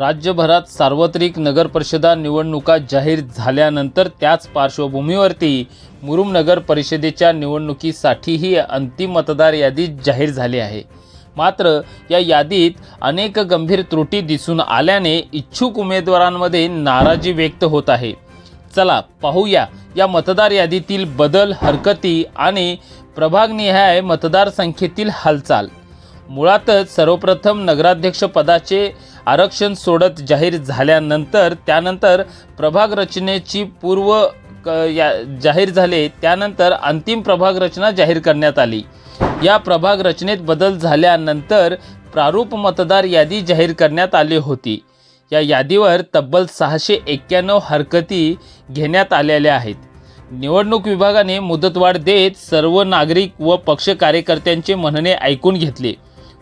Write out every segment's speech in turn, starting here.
राज्यभरात सार्वत्रिक नगरपरिषदा निवडणुका जाहीर झाल्यानंतर त्याच पार्श्वभूमीवरती मुरुम नगर परिषदेच्या निवडणुकीसाठीही अंतिम मतदार यादी जाहीर झाली आहे. मात्र या यादीत अनेक गंभीर त्रुटी दिसून आल्याने इच्छुक उमेदवारांमध्ये नाराजी व्यक्त होत आहे. चला पाहूया या मतदार यादीतील बदल हरकती आणि प्रभागनिहाय मतदारसंख्येतील हालचाल. मुळातच सर्वप्रथम नगराध्यक्ष पदाचे आरक्षण सोडत जाहीर झाल्यानंतर त्यानंतर प्रभाग रचनेची पूर्व क या जाहीर झाले त्यानंतर अंतिम प्रभाग रचना जाहीर करण्यात आली. या प्रभाग रचनेत बदल झाल्यानंतर प्रारूप मतदार यादी जाहीर करण्यात आली होती. या यादीवर तब्बल सहाशे एक्क्याण्णव हरकती घेण्यात आलेल्या आहेत. निवडणूक विभागाने मुदतवाढ देत सर्व नागरिक व पक्ष कार्यकर्त्यांचे म्हणणे ऐकून घेतले.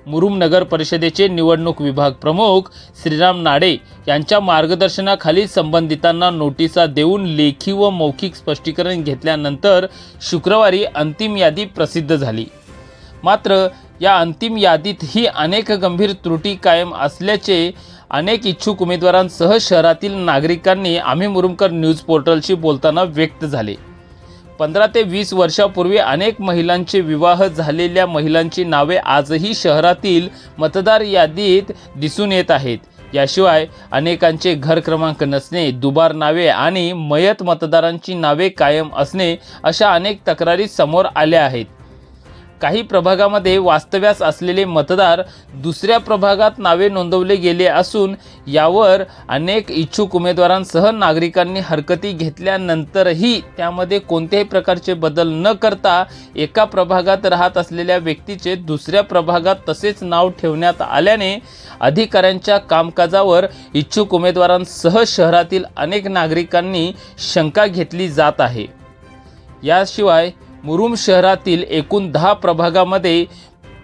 मुरुम नगर परिषदेचे निवडणूक विभाग प्रमुख श्रीराम नाडे यांच्या मार्गदर्शनाखाली संबंधितांना नोटिसा देऊन लेखी व मौखिक स्पष्टीकरण घेतल्यानंतर शुक्रवारी अंतिम यादी प्रसिद्ध झाली. मात्र या अंतिम यादीतही अनेक गंभीर त्रुटी कायम असल्याचे अनेक इच्छुक उमेदवारांसह शहरातील नागरिकांनी आम्ही मुरुमकर न्यूज पोर्टलशी बोलताना व्यक्त झाले. पंधरा ते वीस वर्षापूर्वी अनेक महिलांचे विवाह झालेल्या महिलांची नावे आजही शहरातील मतदार यादीत दिसून येत आहेत. याशिवाय अनेकांचे घर क्रमांक नसणे दुबार नावे आणि मयत मतदारांची नावे कायम असणे अशा अनेक तक्रारी समोर आल्या आहेत. काही प्रभागामध्ये वास्तव्यास असलेले मतदार दुसऱ्या प्रभागात नावे नोंदवले गेले असून यावर अनेक इच्छुक उमेदवारांसह नागरिकांनी हरकती घेतल्यानंतरही त्यामध्ये कोणत्याही प्रकारचे बदल न करता एका प्रभागात राहत असलेल्या व्यक्तीचे दुसऱ्या प्रभागात तसेच नाव ठेवण्यात आल्याने अधिकाऱ्यांच्या कामकाजावर इच्छुक उमेदवारांसह शहरातील अनेक नागरिकांनी शंका घेतली जात आहे. याशिवाय मुरुम शहरातील एकूण दहा प्रभागामध्ये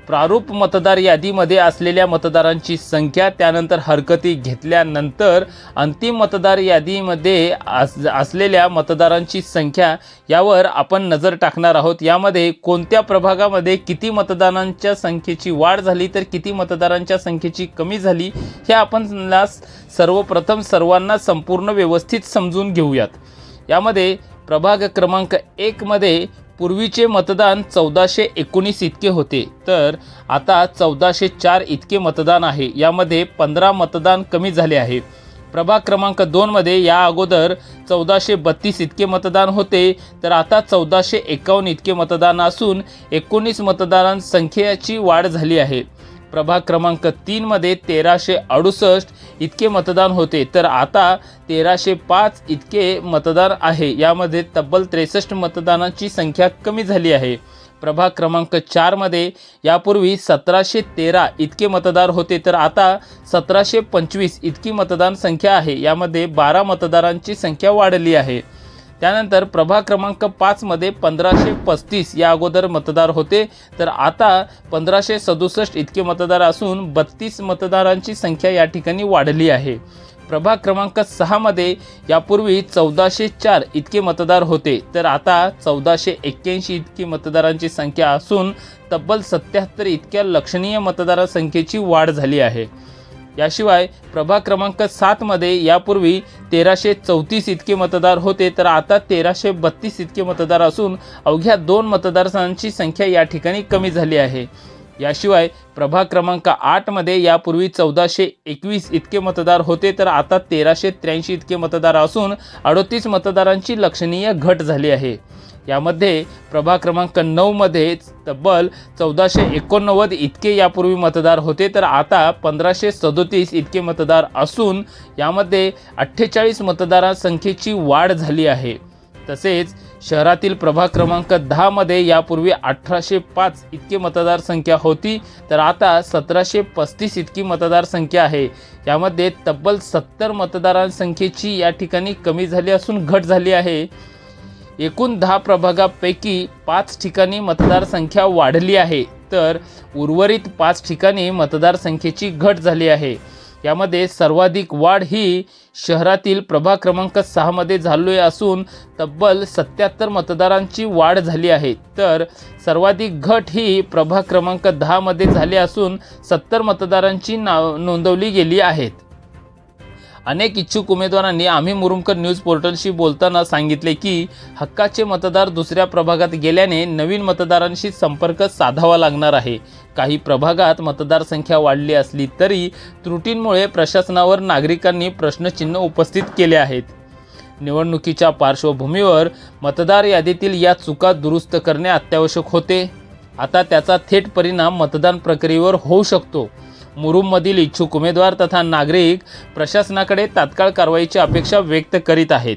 प्रारूप मतदार यादीमध्ये असलेल्या मतदारांची संख्या त्यानंतर हरकती घेतल्यानंतर अंतिम मतदार यादीमध्ये अस असलेल्या मतदारांची संख्या यावर आपण नजर टाकणार आहोत. यामध्ये कोणत्या प्रभागामध्ये किती मतदारांच्या संख्येची वाढ झाली तर किती मतदारांच्या संख्येची कमी झाली हे आपण सर्वप्रथम सर्वांना संपूर्ण व्यवस्थित समजून घेऊयात. यामध्ये प्रभाग क्रमांक एकमध्ये पूर्वीचे मतदान चौदाशे एकोणीस इतके होते. तर आता चौदाशे चार इतके मतदान आहे. यामध्ये पंधरा मतदान कमी झाले आहे. प्रभाग क्रमांक दोनमध्ये या अगोदर चौदाशे बत्तीस इतके मतदान होते. तर आता चौदाशे एकावन्न इतके मतदान असून एकोणीस मतदारांसंख्येची वाढ झाली आहे. प्रभाग क्रमांक तीनमध्ये तेराशे अडुसष्ट इतके मतदान होते तर आता तेराशे पाच इतके मतदान आहे. यामध्ये तब्बल त्रेसष्ट मतदानाची संख्या कमी झाली आहे. प्रभाग क्रमांक चारमध्ये यापूर्वी सतराशे तेरा इतके मतदार होते तर आता सतराशे पंचवीस इतकी मतदान संख्या आहे. यामध्ये बारा मतदारांची संख्या वाढली आहे. त्यानंतर प्रभाग क्रमांक पाचमध्ये पंधराशे पस्तीस या अगोदर मतदार होते. तर आता पंधराशे सदुसष्ट इतके मतदार असून बत्तीस मतदारांची संख्या या ठिकाणी वाढली आहे. प्रभाग क्रमांक सहामध्ये यापूर्वी चौदाशे चार इतके मतदार होते. तर आता चौदाशे एक्क्याऐंशी इतकी मतदारांची संख्या असून तब्बल सत्याहत्तर इतक्या लक्षणीय मतदारसंख्येची वाढ झाली आहे. याशिवाय प्रभाग क्रमांक सातमध्ये यापूर्वी तेराशे चौतीस इतके मतदार होते तर आता तेराशे बत्तीस इतके मतदार असून अवघ्या दोन मतदारांची संख्या या ठिकाणी कमी झाली आहे. याशिवाय प्रभाग क्रमांक आठमध्ये यापूर्वी चौदाशे एकवीस इतके मतदार होते तर आता तेराशे त्र्याऐंशी इतके मतदार असून अडोतीस मतदारांची लक्षणीय घट झाली आहे. यामध्ये प्रभाग क्रमांक नऊमध्ये तब्बल चौदाशे एकोणनव्वद इतके यापूर्वी मतदार होते. तर आता पंधराशे सदोतीस इतके मतदार असून यामध्ये अठ्ठेचाळीस मतदारांसंख्येची वाढ झाली आहे. तसेच शहरातील प्रभाग क्रमांक दहामध्ये यापूर्वी अठराशे पाच इतकी मतदारसंख्या होती. तर आता सतराशे पस्तीस इतकी मतदारसंख्या आहे. यामध्ये तब्बल सत्तर मतदारांसंख्येची या ठिकाणी कमी झाली असून घट झाली आहे. एकूण दहा प्रभागापैकी पाच ठिकाणी मतदारसंख्या वाढली आहे. तर उर्वरित पाच ठिकाणी मतदारसंख्येची घट झाली आहे. यामध्ये सर्वाधिक वाढ ही शहरातील प्रभाग क्रमांक सहामध्ये झाली असून तब्बल सत्याहत्तर मतदारांची वाढ झाली आहे. तर सर्वाधिक घट ही प्रभाग क्रमांक दहामध्ये झाली असून सत्तर मतदारांची नाव नोंदवली गेली आहेत. अनेक इच्छुक उमेदवारांनी आम्ही मुरुमकर न्यूज पोर्टलशी बोलताना सांगितले की हक्काचे मतदार दुसऱ्या प्रभागात गेल्याने नवीन मतदारांशी संपर्क साधावा लागणार आहे. काही प्रभागात मतदारसंख्या वाढली असली तरी त्रुटींमुळे प्रशासनावर नागरिकांनी प्रश्नचिन्ह उपस्थित केले आहेत. निवडणुकीच्या पार्श्वभूमीवर मतदार यादीतील या चुका दुरुस्त करणे अत्यावश्यक होते. आता त्याचा थेट परिणाम मतदान प्रक्रियेवर होऊ शकतो. मुरुममधील इच्छुक उमेदवार तथा नागरिक प्रशासनाकडे तात्काळ कारवाईची अपेक्षा व्यक्त करीत आहेत.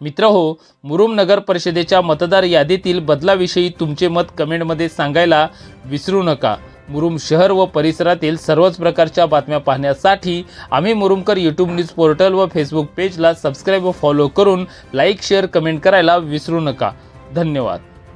मित्र हो मुरुम नगर परिषदेच्या मतदार यादीतील बदलाविषयी तुमचे मत कमेंटमध्ये सांगायला विसरू नका. मुरुम शहर व परिसरातील सर्वच प्रकारच्या बातम्या पाहण्यासाठी आम्ही मुरुमकर यूट्यूब न्यूज पोर्टल व फेसबुक पेजला सबस्क्राईब व फॉलो करून लाईक शेअर कमेंट करायला विसरू नका. धन्यवाद.